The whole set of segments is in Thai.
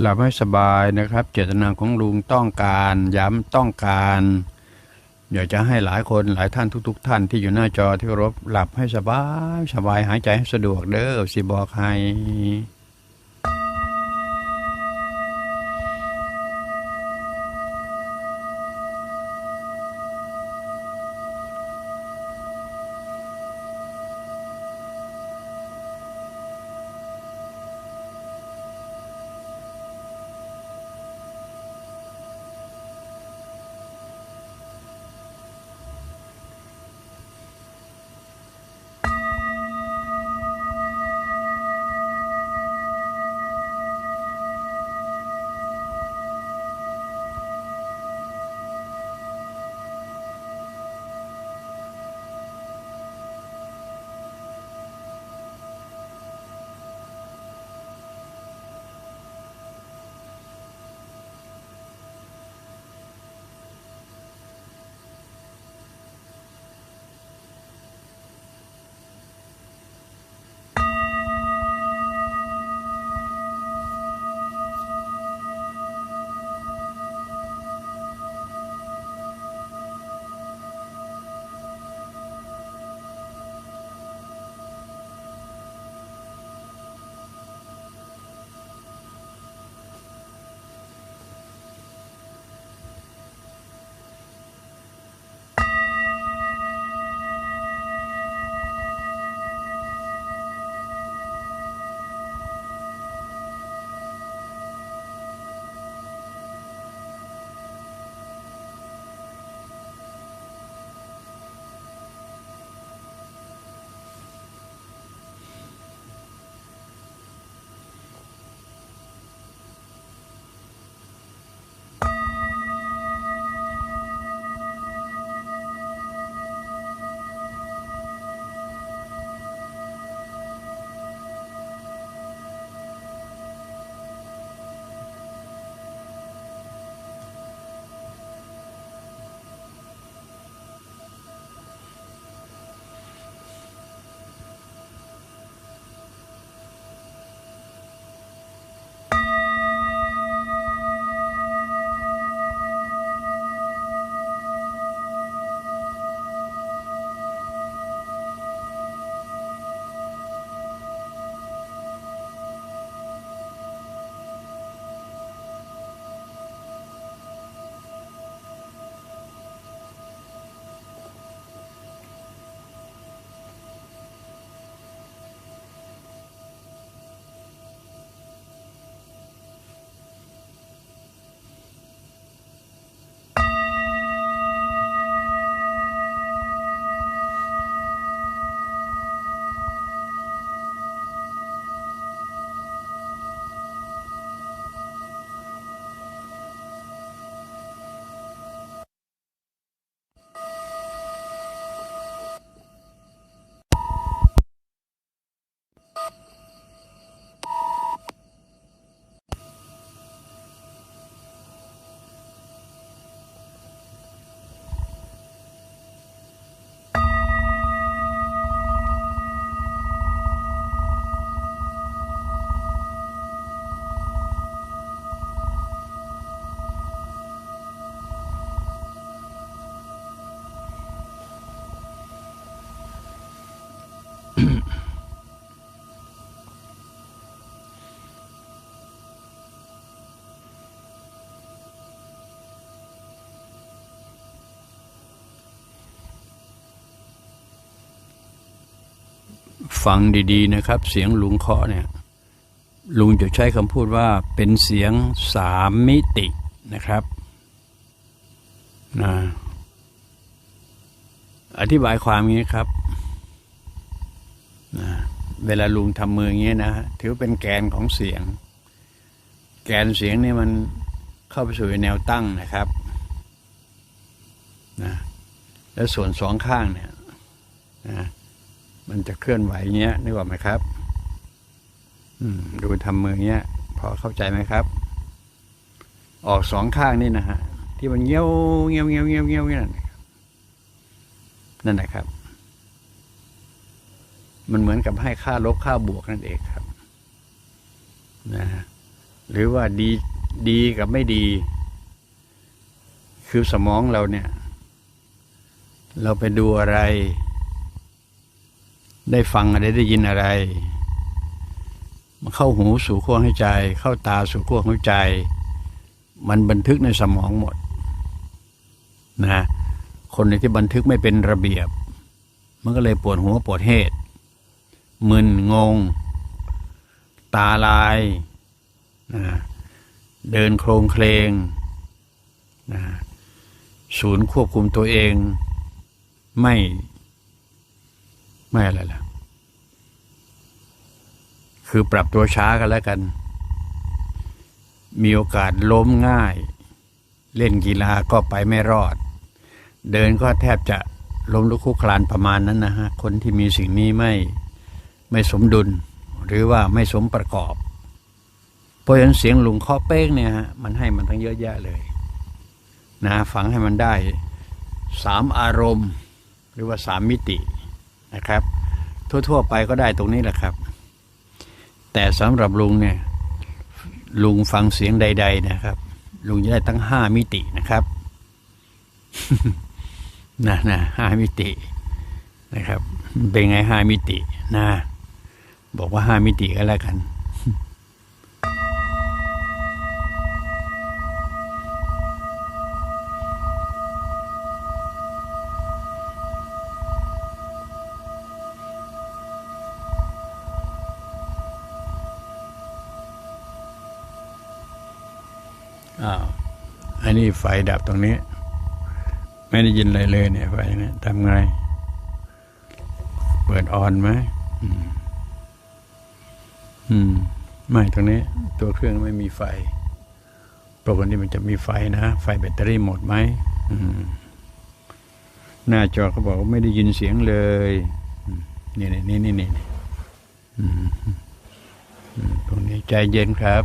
หลับให้สบายนะครับ เจตนาของลุงต้องการ ย้ำต้องการอยากจะให้หลายคนหลายท่านทุก ๆ ท่านที่อยู่หน้าจอที่รบหลับให้สบาย สบายหายใจให้สะดวกเด้อสิบอกให้ ฟังดีๆนะครับ เสียงลุงเคาะเนี่ยลุงจะใช้คำพูดว่าเป็นเสียงสามมิตินะครับนะอธิบายความงนี้ครับนะเวลาลุงทำมืออย่างนี้นะ ถือเป็นแกนของเสียง แกนเสียงนี่มันเข้าไปสู่แนวตั้งนะครับนะแล้วส่วนสองข้างเนี่ยนะ มันจะเคลื่อนไหวเงี้ยนึกออกไหมครับ อืม ดูทำมือเงี้ย พอเข้าใจไหมครับ ออกสองข้างนี่นะฮะ ที่มันเงี้ยวเงี้ยวเงี้ยวเงี้ยวเงี้ยวนั่นนั่นนะครับ มันเหมือนกับให้ค่าลบค่าบวกนั่นเองครับ นะฮะหรือว่าดีดีกับไม่ดี คือสมองเราเนี่ย เราไปดูอะไร ได้ฟังอะไรได้ยินอะไรมันเข้าหูสู่ขั้วหัวใจ เข้าตาสู่ขั้วหัวใจ มันบันทึกในสมองหมดนะคนในที่บันทึกไม่เป็นระเบียบ มันก็เลยปวดหัวปวดเหตุมึนงง ตาลายนะเดินโครงเคลงนะศูนย์ควบคุมตัวเอง ไม่ ไม่อะไรล่ะ คือปรับตัวช้ากันแล้วกัน มีโอกาสล้มง่าย เล่นกีฬาก็ไปไม่รอด เดินก็แทบจะล้มลุกคลุกคลานประมาณนั้นนะฮะ คนที่มีสิ่งนี้ไม่ไม่สมดุล หรือว่าไม่สมประกอบ เพราะฉะนั้นเสียงลุงข้อเป้งเนี่ยฮะมันให้มันตั้งเยอะแยะเลย นะ ฟังให้มันได้สามอารมณ์ หรือว่าสามมิติ นะครับ ทั่วๆไปก็ได้ตรงนี้แหละครับ แต่สำหรับลุงเนี่ย ลุงฟังเสียงใด ๆ นะครับ ลุงจะได้ตั้งห้ามิตินะครับนะนะห้ามิตินะครับ เป็นไงห้ามิตินะ บอกว่าห้ามิติก็แล้วกัน อ้าวอันนี้ไฟดับตรงนี้ ไม่ได้ยินอะไรเลยเนี่ยไฟเนี่ยทำไง เปิดออนไหมอืมอืมไม่ตรงนี้ ตัวเครื่องไม่มีไฟปกติมันจะมีไฟนะ ไฟแบตเตอรี่หมดไหมอืมหน้าจอเขาบอกว่าไม่ได้ยินเสียงเลยนี่นี่นี่นี่นี่อืมอืมตรงนี้ใจเย็นครับ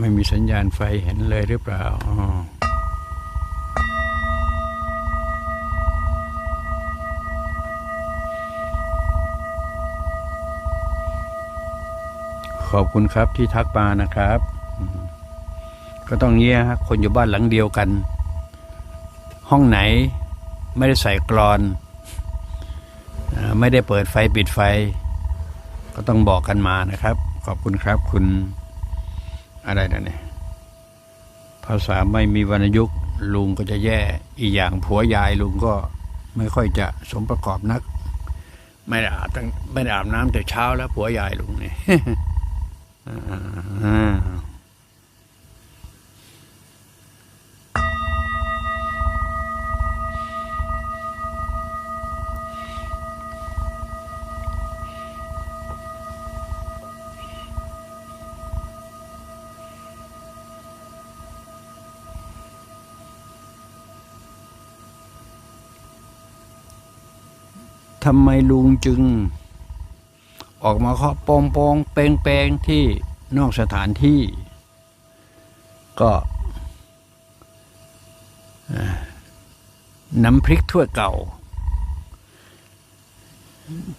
ไม่มีสัญญาณไฟเห็นเลยหรือเปล่าขอบคุณครับที่ทักมานะครับ ก็ต้องเงี้ยฮะคนอยู่บ้านหลังเดียวกัน ห้องไหนไม่ได้ใส่กรอน ไม่ได้เปิดไฟปิดไฟ ก็ต้องบอกกันมานะครับ ขอบคุณครับคุณอะไรนะเนี่ยภาษาไม่มีวรรณยุกต์ลุงก็จะแย่อีกอย่างผัวยายลุงก็ไม่ค่อยจะสมประกอบนัก ไม่ได้อาบตั้งไม่ได้อาบน้ำแต่เช้าแล้วผัวยายลุงเนี่ย ทำไมลุงจึง ออกมาเคาะปองปองเปงเปงที่นอกสถานที่ ก็น้ำพริกถ้วยเก่า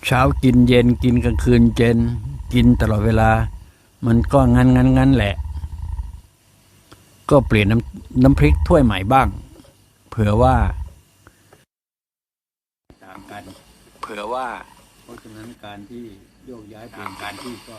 เช้ากินเย็นกินกลางคืนเย็น กินตลอดเวลา มันก็งันงันงันแหละ ก็เปลี่ยนน้ำน้ำพริกถ้วยใหม่บ้าง เผื่อว่าตามกัน เผื่อว่า เพราะฉะนั้นการที่โยกย้ายเปลี่ยนการที่ก็